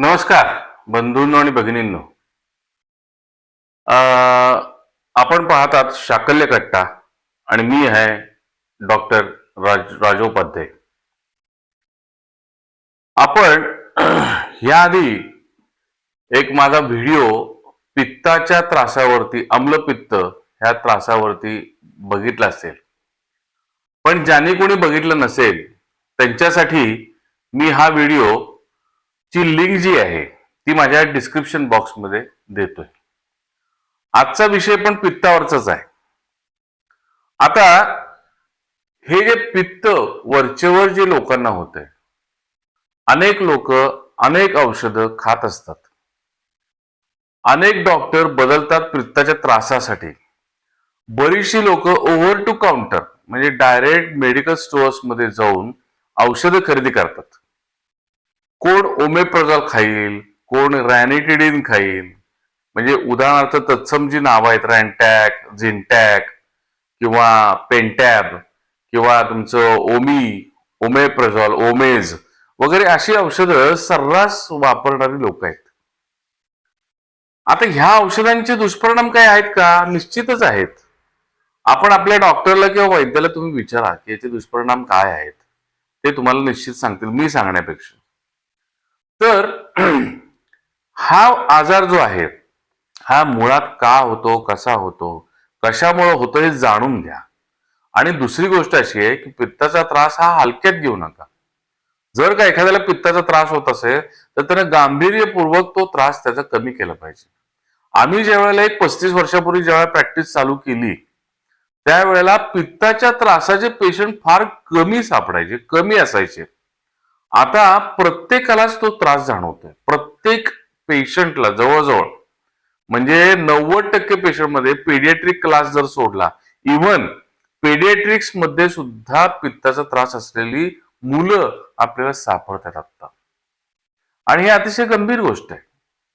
नमस्कार बंधूंनो आणि भगिनींनो. आपण पाहतात शाकल्य कट्टा आणि मी आहे डॉक्टर राज राजोपाध्याय आपण याआधी एक माझा व्हिडिओ पित्ताच्या त्रासावरती अम्लपित्त ह्या त्रासावरती बघितला असेल. पण ज्याने कोणी बघितलं नसेल त्यांच्यासाठी मी हा व्हिडिओ ची लिंक जी आहे ती माझ्या डिस्क्रिप्शन बॉक्समध्ये देतोय. आजचा विषय पण पित्तावरचाच आहे. आता हे जे पित्त वरचेवर जे लोकांना होतंय अनेक लोक अनेक औषधं खात असतात. अनेक डॉक्टर बदलतात पित्ताच्या त्रासासाठी. बरीचशी लोक ओव्हर टू काउंटर म्हणजे डायरेक्ट मेडिकल स्टोअर्समध्ये जाऊन औषधं खरेदी करतात. कोण ओमेप्रॉझॉल खाईल कोण रॅनिटिडिन खाईल. म्हणजे उदाहरणार्थ तत्सम जी नावं आहेत रॅनटॅक झिनटॅक किंवा पेंटॅब किंवा तुमचं ओमी ओमेप्रझॉल ओमेज वगैरे अशी औषधं सर्रास वापरणारी लोक आहेत. आता ह्या औषधांचे दुष्परिणाम काय आहेत का? निश्चितच आहेत. आपण आपल्या डॉक्टरला किंवा वैद्याला तुम्ही विचारा की याचे दुष्परिणाम काय आहेत ते तुम्हाला निश्चित सांगतील मी सांगण्यापेक्षा. तर हा आजार जो आहे हा मुळात का होतो कसा होतो कशामुळे होतो हे जाणून घ्या. आणि दुसरी गोष्ट अशी आहे की पित्ताचा त्रास हा हलक्यात घेऊ नका. जर का एखाद्याला पित्ताचा त्रास होत असेल तर त्यानं गांभीर्यपूर्वक तो त्रास त्याचा कमी केला पाहिजे. आम्ही ज्या वेळेला एक पस्तीस वर्षापूर्वी ज्यावेळेला प्रॅक्टिस चालू केली त्यावेळेला पित्ताच्या त्रासाचे पेशंट फार कमी सापडायचे कमी असायचे. आता प्रत्येकालाच तो त्रास जाणवतोय. प्रत्येक पेशंटला जवळजवळ म्हणजे नव्वद टक्के पेशंटमध्ये पेडियाट्रिक क्लास जर सोडला इव्हन पेडियाट्रिक्समध्ये सुद्धा पित्ताचा त्रास असलेली मुलं आपल्याला सापडतात आता आणि ही अतिशय गंभीर गोष्ट आहे.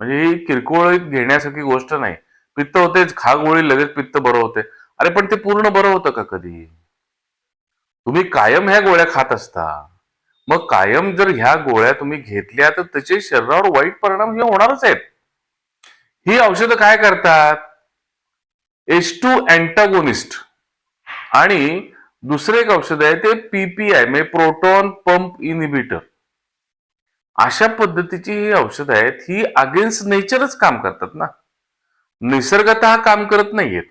म्हणजे ही किरकोळ घेण्यासारखी गोष्ट नाही. पित्त होतेच खा गोळी लगेच पित्त बरं होते. अरे पण ते पूर्ण बरं होतं का कधी? तुम्ही कायम ह्या गोळ्या खात असता. मग कायम जर ह्या गोळ्या तुम्ही घेतल्या तर त्याचे शरीरावर वाईट परिणाम हे होणारच आहेत. ही औषधं काय करतात? एस टू अँटागोनिस्ट आणि दुसरे एक औषध आहे ते पीपीआय म्हणजे प्रोटॉन पंप इनिबिटर अशा पद्धतीची ही औषधं आहेत ही अगेन्स्ट नेचरच काम करतात ना. निसर्गत काम करत नाहीयेत.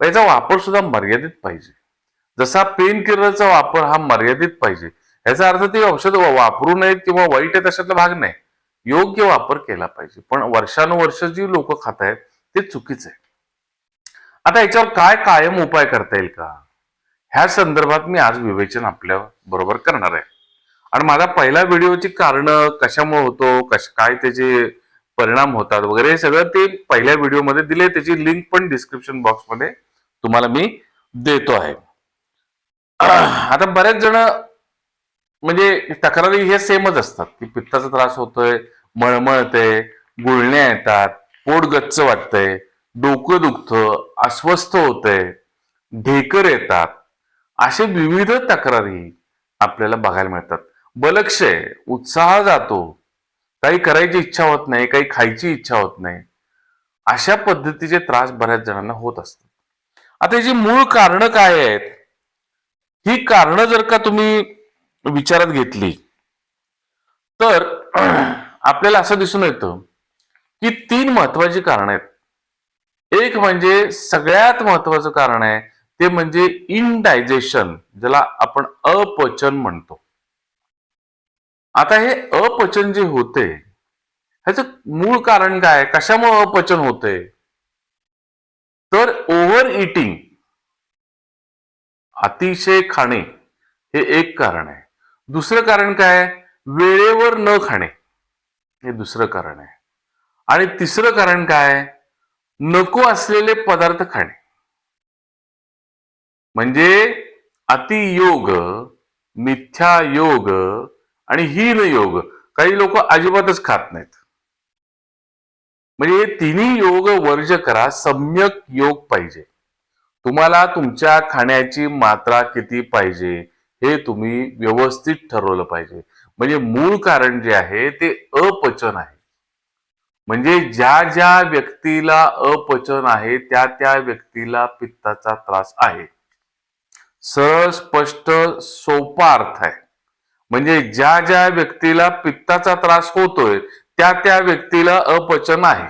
याचा वापर सुद्धा मर्यादित पाहिजे. जसा पेन किलरचा वापर हा मर्यादित पाहिजे. याचा अर्थ ते औषध वापरू नयेत किंवा वाईट आहेत अशातला भाग नाही. योग्य वापर केला पाहिजे. पण वर्षानुवर्ष जी लोक खात आहेत ते चुकीचं आहे. आता याच्यावर काय कायम उपाय करता येईल का? ह्या संदर्भात मी आज विवेचन आपल्या बरोबर करणार आहे. आणि माझा पहिला व्हिडिओची कारण कशामुळे होतो कश काय त्याचे परिणाम होतात वगैरे हे सगळं ते पहिल्या व्हिडिओमध्ये दिले. त्याची लिंक पण डिस्क्रिप्शन बॉक्समध्ये तुम्हाला मी देतो आहे. आता बरेच जण म्हणजे तक्रारी हे सेमच असतात. की पित्ताचा त्रास होतोय मळमळते गुळण्या येतात पोट गच्च वाटतंय डोकं दुखतं अस्वस्थ होतंय ढेकर येतात. असे विविध तक्रारी आपल्याला बघायला मिळतात. बलक्षय उत्साह जातो. काही करायची इच्छा होत नाही काही खायची इच्छा होत नाही. अशा पद्धतीचे त्रास बऱ्याच जणांना होत असतात. आता याची मूळ कारण काय आहेत? ही कारण जर का तुम्ही विचारात घेतली. तर आपल्याला असं दिसून येतं की तीन महत्वाची कारण आहेत. एक म्हणजे सगळ्यात महत्वाचं कारण आहे ते म्हणजे इनडायजेशन ज्याला आपण अपचन म्हणतो. आता हे अपचन जे होते ह्याचं मूळ कारण काय? कशामुळे अपचन होते? तर ओव्हर इटिंग अतिशय खाणे हे एक कारण आहे. दुसरं कारण काय? वेळेवर न खाणे. हे दुसरं कारण आहे. आणि तिसरं कारण काय? नको असलेले पदार्थ खाणे. म्हणजे अतियोग मिथ्या योग आणि हीन योग काही लोक अजिबातच खात नाहीत. म्हणजे हे तिन्ही योग वर्ज करा. सम्यक योग पाहिजे. तुम्हाला तुमच्या खाण्याची मात्रा किती पाहिजे? हे तुम्ही व्यवस्थित ठरवलं पाहिजे. म्हणजे मूळ कारण जे आहे ते अपचन आहे. म्हणजे ज्या ज्या व्यक्तीला अपचन आहे त्या त्या व्यक्तीला पित्ताचा त्रास आहे. सरळ स्पष्ट सोपा अर्थ आहे. म्हणजे ज्या ज्या व्यक्तीला पित्ताचा त्रास होतोय त्या त्या व्यक्तीला अपचन आहे.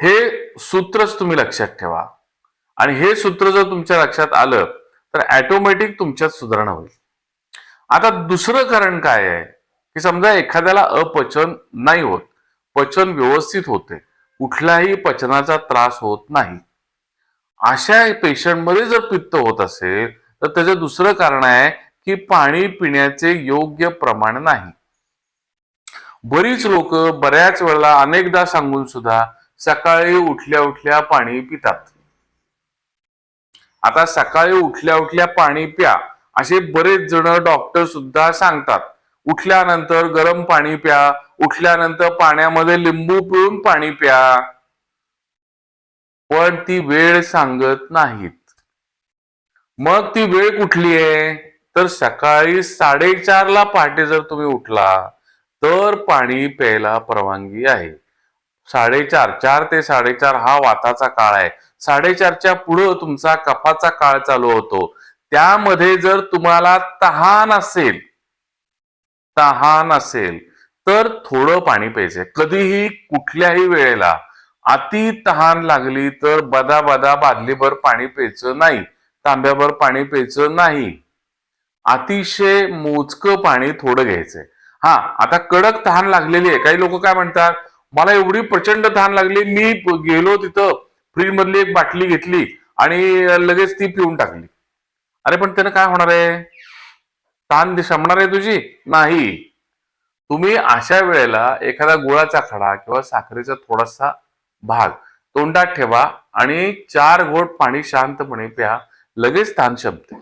हे सूत्रच तुम्ही लक्षात ठेवा. आणि हे सूत्र जर तुमच्या लक्षात आलं तर ऑटोमॅटिक तुमच्यात सुधारणा होईल. आता दुसरं कारण काय आहे? की समजा एखाद्याला अपचन नाही होत पचन व्यवस्थित होते कुठलाही पचनाचा त्रास होत नाही. अशा पेशंटमध्ये जर पित्त होत असेल तर त्याचं दुसरं कारण आहे की पाणी पिण्याचे योग्य प्रमाण नाही. बरीच लोक बऱ्याच वेळेला अनेकदा सांगून सुद्धा सकाळी उठल्या उठल्या पाणी पितात. आता सकाळी उठल्या उठल्या पाणी प्या असे बरेच जण डॉक्टर सुद्धा सांगतात. उठल्यानंतर गरम पाणी प्या उठल्यानंतर पाण्यामध्ये लिंबू पिळून पाणी प्या. पण ती वेळ सांगत नाहीत. मग ती वेळ कुठली आहे? तर सकाळी साडेचारला पहाटे जर तुम्ही उठला तर पाणी प्यायला परवानगी आहे. साडेचार चार ते साडेचार हा वाताचा काळ आहे. साडेचारच्या पुढं तुमचा कफाचा काळ चालू होतो. त्यामध्ये जर तुम्हाला तहान असेल तहान असेल तर थोडं पाणी प्यायचं कधीही कुठल्याही वेळेला अति तहान लागली तर बदा बदा बादलीभर पाणी प्यायचं नाही तांब्याभर पाणी प्यायचं नाही. अतिशय मोजकं पाणी थोडं घ्यायचंय. हा आता कडक तहान लागलेली आहे. काही लोक काय म्हणतात? मला एवढी प्रचंड तहान लागली मी गेलो तिथं फ्रीज मधली एक बाटली घेतली आणि लगेच ती पिऊन टाकली. अरे पण त्यानं काय होणार आहे? तहान शमणार आहे तुझी? नाही. तुम्ही अशा वेळेला एखादा गुळाचा खडा किंवा साखरेचा थोडासा भाग तोंडात ठेवा आणि चार घोट पाणी शांतपणे प्या लगेच ताण शमते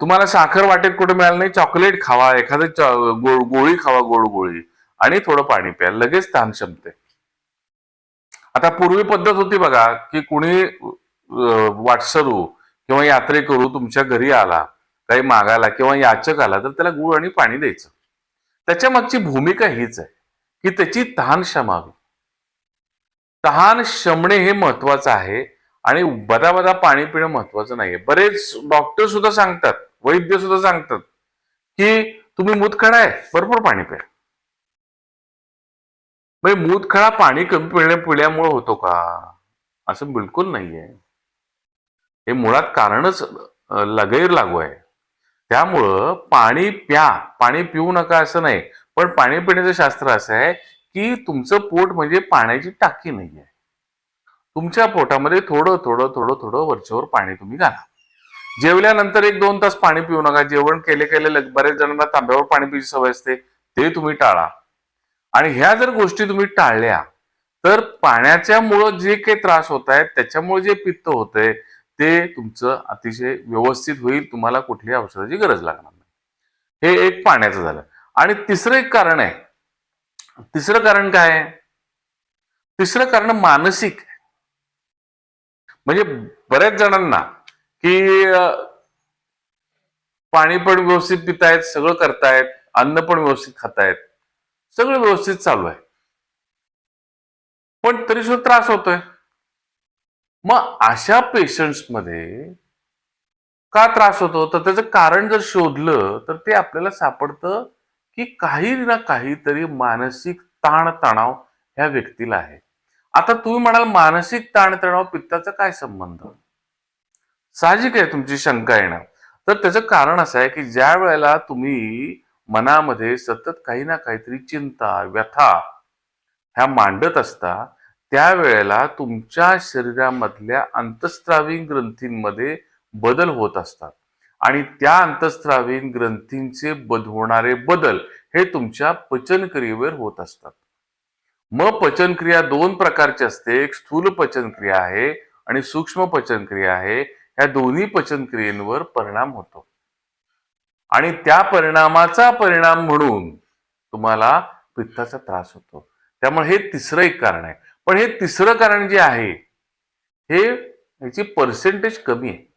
तुम्हाला साखर वाटेत कुठे मिळालं नाही चॉकलेट खावा एखादं गोळी खावा गोड गोळी. आणि थोडं पाणी प्या लगेच ताण क्षमते. आता पूर्वी पद्धत होती बघा की कुणी वाटसरू किंवा यात्रेकरू तुमच्या घरी आला काही मागायला किंवा याचक आला तर त्याला गुळ आणि पाणी द्यायचं. त्याच्या मागची भूमिका हीच आहे की त्याची तहान क्षमावी. तहान शमणे हे महत्वाचं आहे आणि बदा बदा पाणी पिणं महत्वाचं नाहीये. बरेच डॉक्टर सुद्धा सांगतात वैद्य सुद्धा सांगतात की तुम्ही मुतखडा आहे भरपूर पाणी प्या. म्हणजे मूतखळा पाणी कमी पिण्या पिल्यामुळे होतो का? असं बिलकुल नाहीये. हे मुळात कारणच लगैर लागू आहे. त्यामुळं पाणी प्या पाणी पिऊ नका असं नाही. पण पाणी पिण्याचं शास्त्र असं आहे की तुमचं पोट म्हणजे पाण्याची टाकी नाही आहे तुमच्या पोटामध्ये थोडं थोडं थोडं थोडं वरच्यावर पाणी तुम्ही घाला. जेवल्यानंतर एक दोन तास पाणी पिऊ नका. जेवण केले केले लग- बरेच जणांना तांब्यावर पाणी पिण्याची सवय असते. ते तुम्ही टाळा. आणि ह्या जर गोष्टी तुम्ही टाळल्या तर पाण्याच्या मुळे जे काही त्रास होत आहेत त्याच्यामुळे जे पित्त होतंय ते तुमचं अतिशय व्यवस्थित होईल तुम्हाला कुठल्याही औषधाची गरज लागणार नाही. हे एक पाण्याचं झालं. आणि तिसरं एक कारण आहे. तिसरं कारण काय आहे? तिसरं कारण मानसिक आहे. म्हणजे बऱ्याच जणांना की पाणी पण व्यवस्थित पितायत सगळं करतायत अन्न पण व्यवस्थित खातायत सगळं व्यवस्थित चालू आहे. पण तरी सुद्धा त्रास होतोय. मग अशा पेशंट्समध्ये का त्रास होतो? तर त्याचं कारण जर शोधलं तर ते आपल्याला सापडतं की काही ना काहीतरी मानसिक ताणतणाव ह्या व्यक्तीला आहे. आता तुम्ही म्हणाल मानसिक ताणतणाव पित्ताचा काय संबंध? साहजिक आहे तुमची शंका येणार तर त्याचं कारण असं आहे की ज्या वेळेला तुम्ही मनामध्ये सतत काही ना काहीतरी चिंता व्यथा ह्या मांडत असता त्यावेळेला तुमच्या शरीरामधल्या अंतस्त्रावी ग्रंथींमध्ये बदल होत असतात. आणि त्या अंतस्त्रावीन ग्रंथींचे बद होणारे बदल हे तुमच्या पचनक्रियेवर होत असतात. मग पचनक्रिया दोन प्रकारची असते. एक स्थूल पचनक्रिया आहे आणि सूक्ष्म पचनक्रिया आहे. ह्या दोन्ही पचनक्रियेवर परिणाम होतो. आणि त्या परिणामाचा परिणाम म्हणून तुम्हाला पित्ताचा त्रास होतो. त्यामुळे हे तिसरं एक कारण आहे. पण हे तिसरं कारण जे आहे हे ह्याची पर्सेंटेज कमी आहे.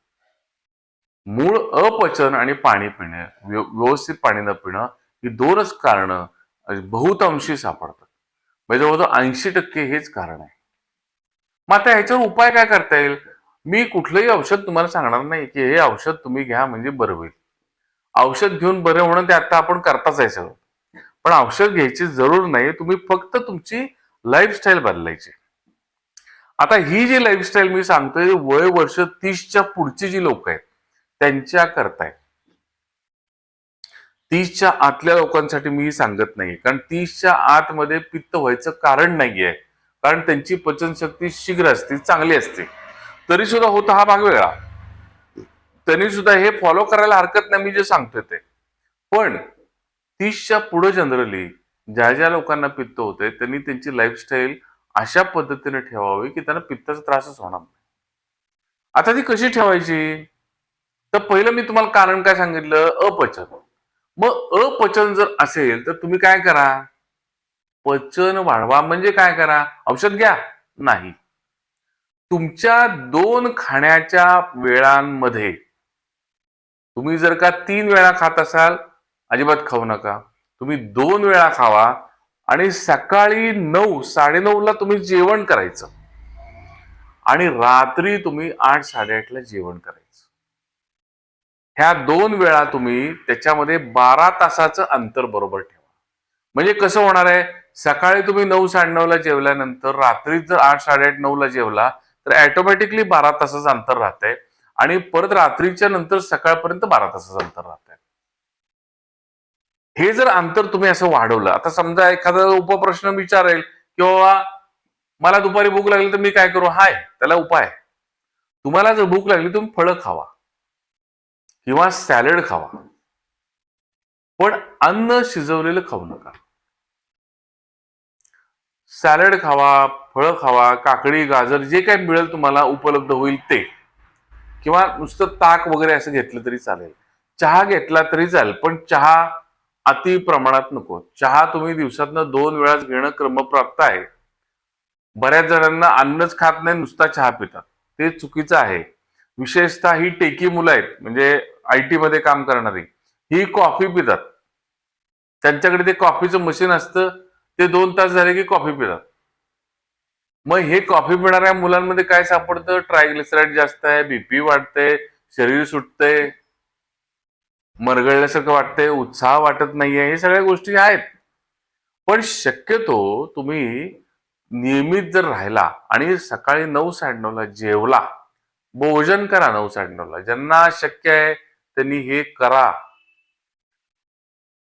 मूळ अपचन आणि पाणी पिणे व्यव- व्यवस्थित पाणी न पिणं ही दोनच कारणं बहुतांशी सापडतात. म्हणजे जवळजवळ ऐंशी टक्के हेच कारण आहे. मग आता ह्याच्यावर उपाय काय करता येईल? मी कुठलंही औषध तुम्हाला सांगणार नाही की हे औषध तुम्ही घ्या म्हणजे बरं होईल. औषध घेऊन बरं होणं ते आता आपण करताच आहे सगळं. पण औषध घ्यायची जरूर नाही तुम्ही फक्त तुमची लाईफस्टाईल बदलायची. आता ही जी लाईफस्टाईल मी सांगतोय वय वर्ष तीसच्या पुढची जी लोक आहेत त्यांच्या करताय तीसच्या आतल्या लोकांसाठी मी सांगत नाही कारण तीसच्या आतमध्ये पित्त व्हायचं कारण नाहीये. कारण त्यांची पचनशक्ती शीघ्र असते चांगली असते. तरी सुद्धा होता हा भाग वेगळा. त्यांनी सुद्धा हे फॉलो करायला हरकत नाही मी जे सांगतोय ते. पण तीसच्या पुढे जनरली ज्या ज्या लोकांना पित्त होते त्यांनी त्यांची लाईफस्टाईल अशा पद्धतीने ठेवावी की त्यांना पित्ताचा त्रासच होणार नाही. आता ती कशी ठेवायची? तर पहिलं मी तुम्हाला कारण काय सांगितलं? अपचन. मग अपचन जर असेल तर तुम्ही काय करा? पचन वाढवा म्हणजे काय करा? औषध घ्या. नाही. तुमच्या दोन खाण्याच्या वेळांमध्ये तुम्ही जर का तीन वेळा खात असाल अजिबात खाऊ नका. तुम्ही दोन वेळा खावा आणि सकाळी नऊ साडेनऊला तुम्ही जेवण करायचं. आणि रात्री तुम्ही आठ साडेआठला जेवण करायचं. ह्या दोन वेळा तुम्ही त्याच्यामध्ये बारा तासाचं अंतर बरोबर ठेवा. म्हणजे कसं होणार आहे? सकाळी तुम्ही नऊ साडेनऊला जेवल्यानंतर रात्री जर आठ साडेआठ नऊ ला जेवला तर ऑटोमॅटिकली बारा तासाचं अंतर राहतंय. आणि परत रात्रीच्या नंतर सकाळपर्यंत बारा तासाचं अंतर राहत हे जर अंतर तुम्ही असं वाढवलं आता समजा एखादा उपप्रश्न विचारेल किंवा मला दुपारी भूक लागली तर मी काय करू? हाय त्याला उपाय. तुम्हाला जर भूक लागली तुम्ही फळं खावा. किंवा सॅलड खावा. पण अन्न शिजवलेलं खाऊ नका. सॅलड खावा फळं खावा काकडी गाजर जे काही मिळेल तुम्हाला उपलब्ध होईल ते. किंवा नुसतं ताक वगैरे असं घेतलं तरी चालेल. चहा घेतला तरी चालेल पण चहा अति प्रमाणात नको. चहा तुम्ही दिवसातनं दोन वेळाच घेणं क्रमप्राप्त आहे. बऱ्याच जणांना अन्नच खात नाही नुसता चहा पितात. ते चुकीचं आहे. विशेषतः ही टेकी मुलं आहेत म्हणजे आय टी मध्ये काम करणारी ही कॉफी पितात. त्यांच्याकडे ते कॉफीचं मशीन असतं ते दोन तास झाले की कॉफी पितात. मग हे कॉफी पिणाऱ्या मुलांमध्ये काय सापडतं? ट्रायग्लिसराईड जास्त आहे बीपी वाढते शरीर सुटतंय मरगळल्यासारखं वाटतंय उत्साह वाटत नाहीये हे सगळ्या गोष्टी आहेत. पण शक्यतो तुम्ही नियमित जर राहिला आणि सकाळी नऊ साडेनऊला जेवला भोजन करा नऊ साडेनऊला. ज्यांना शक्य आहे त्यांनी हे करा.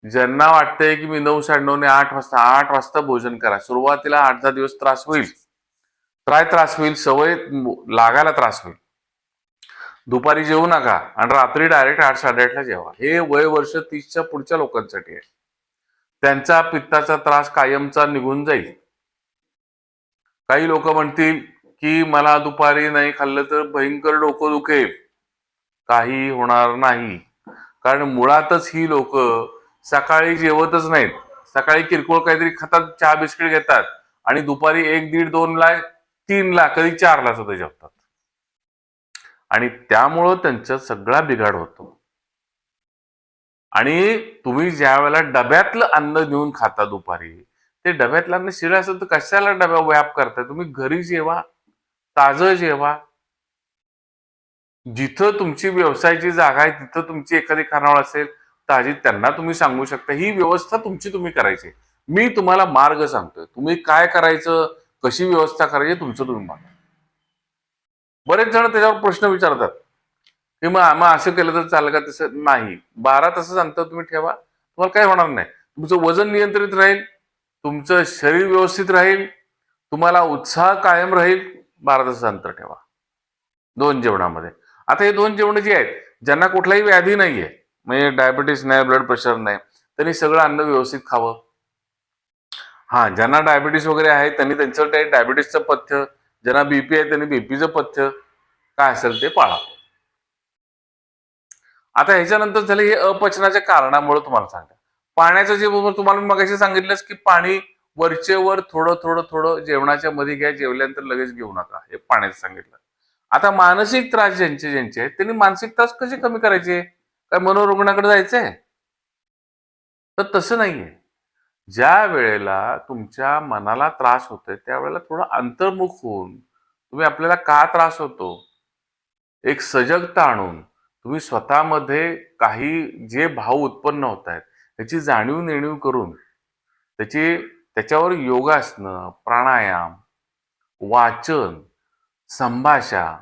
ज्यांना वाटतंय की मी नऊ साडेनऊ ने आठ वाजता आठ वाजता भोजन करा सुरुवातीला आठ दहा दिवस त्रास होईल. काय त्रास होईल सवय लागायला त्रास होईल. दुपारी जेवू नका आणि रात्री डायरेक्ट आठ साडेआठला जेवा. हे वय वर्ष तीसच्या पुढच्या लोकांसाठी आहे. त्यांचा पित्ताचा त्रास कायमचा निघून जाईल. काही लोक म्हणतील की मला दुपारी नाही खाल्लं तर भयंकर डोकं दुखेल. काही होणार नाही. कारण मुळातच ही लोक सकाळी जेवतच नाहीत. सकाळी किरकोळ काहीतरी खातात चहा बिस्किट घेतात आणि दुपारी एक दीड दोन ला तीन लाख कधी चार लाख सुद्धा जेवतात आणि त्यामुळं त्यांचा सगळा बिघाड होतो. आणि तुम्ही ज्या वेळेला डब्यातलं अन्न देऊन खाता दुपारी ते डब्यातलं अन्न शिळं असेल तर कशाला डब्या व्याप करताय? तुम्ही घरी जेवा ताजं जेवा. जिथं तुमची व्यवसायाची जागा आहे तिथं तुमची एखादी खानावळ असेल ताजी त्यांना तुम्ही सांगू शकता. ही व्यवस्था तुमची तुम्ही करायची मी तुम्हाला मार्ग सांगतोय. तुम्ही काय करायचं? कशी व्यवस्था करायची तुमचं तुम्ही मागा बरेच जण त्याच्यावर प्रश्न विचारतात. की मग मग असं केलं तर चालेल का? तसं नाही. बारा तासच अंतर तुम्ही ठेवा. तुम्हाला काय होणार नाही. तुमचं वजन नियंत्रित राहील. तुमचं शरीर व्यवस्थित राहील. तुम्हाला उत्साह कायम राहील. बारा तासाचं अंतर ठेवा. दोन जेवणामध्ये. आता हे दोन जेवण जी आहेत ज्यांना कुठलाही व्याधी नाहीये म्हणजे डायबिटीस नाही ब्लड प्रेशर नाही त्यांनी सगळं अन्न व्यवस्थित खावं. हा ज्यांना डायबिटीस वगैरे आहे त्यांनी त्यांचं ते डायबिटीसचं पथ्य ज्यांना बीपी आहे त्यांनी बीपीचं पथ्य काय असेल ते पाळा. आता ह्याच्यानंतर झालं हे अपचनाच्या कारणामुळे तुम्हाला सांगा पाण्याचं जे तुम्हाला मग सांगितलंच की पाणी वरचे वर थोडं थोडं थोडं जेवणाच्या मध्ये घ्या जेवल्यानंतर लगेच घेऊ नका. हे पाण्याचं सांगितलं. आता मानसिक त्रास ज्यांचे ज्यांचे आहेत त्यांनी मानसिक त्रास कसे कमी करायचे? काय मनोरुग्णाकडे जायचंय? तर तसं नाहीये. ज्या वेळेला तुमच्या मनाला त्रास होतोय त्यावेळेला थोडं अंतर्मुख होऊन तुम्ही आपल्याला का त्रास होतो? एक सजगता आणून तुम्ही स्वतःमध्ये काही जे भाव उत्पन्न होत आहेत त्याची जाणीव नेणीव करून त्याची त्याच्यावर योगासनं प्राणायाम वाचन संभाषा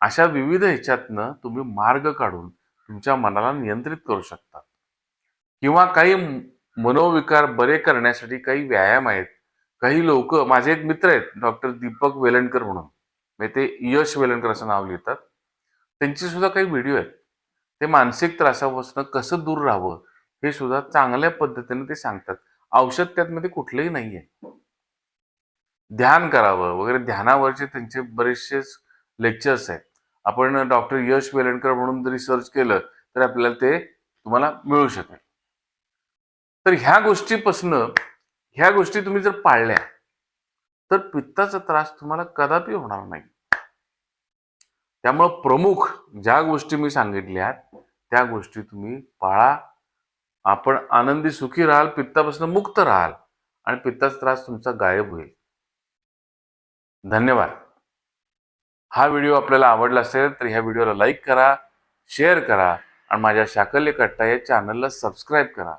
अशा विविध ह्याच्यातनं तुम्ही मार्ग काढून तुमच्या मनाला नियंत्रित करू शकता. किंवा काही मनोविकार बरे करण्यासाठी काही व्यायाम आहेत. काही लोक माझे एक मित्र आहेत डॉक्टर दीपक वेलणकर म्हणून. म्हणजे ते यश वेलणकर असं नाव लिहितात त्यांचे सुद्धा काही व्हिडिओ आहेत. ते मानसिक त्रासापासून कसं दूर राहावं हे सुद्धा चांगल्या पद्धतीने ते सांगतात. औषध त्यातमध्ये कुठलंही नाहीये. ध्यान करावं वगैरे ध्यानावरचे त्यांचे बरेचसेच लेक्चर्स आहेत. आपण डॉक्टर यश वेलणकर म्हणून जरी सर्च केलं तर आपल्याला ते तुम्हाला मिळू शकेल. तर ह्या गोष्टीपासनं ह्या गोष्टी तुम्ही जर पाळल्या तर पित्ताचा त्रास तुम्हाला कदापि होणार नाही. त्यामुळं प्रमुख ज्या गोष्टी मी सांगितल्या त्या गोष्टी तुम्ही पाळा. आपण आनंदी सुखी राहाल पित्तापासून मुक्त राहाल आणि पित्ताचा त्रास तुमचा गायब होईल. धन्यवाद. हा व्हिडिओ आपल्याला आवडला असेल तर ह्या व्हिडिओला लाईक करा शेअर करा आणि माझ्या शाकल्य कट्टा या चॅनलला सबस्क्राईब करा.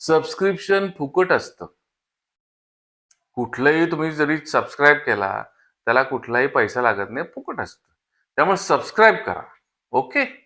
सबस्क्रिप्शन फुकट असतं. कुठलंही तुम्ही जरी सबस्क्राईब केला त्याला कुठलाही पैसा लागत नाही फुकट असतं. त्यामुळे सबस्क्राईब करा. ओके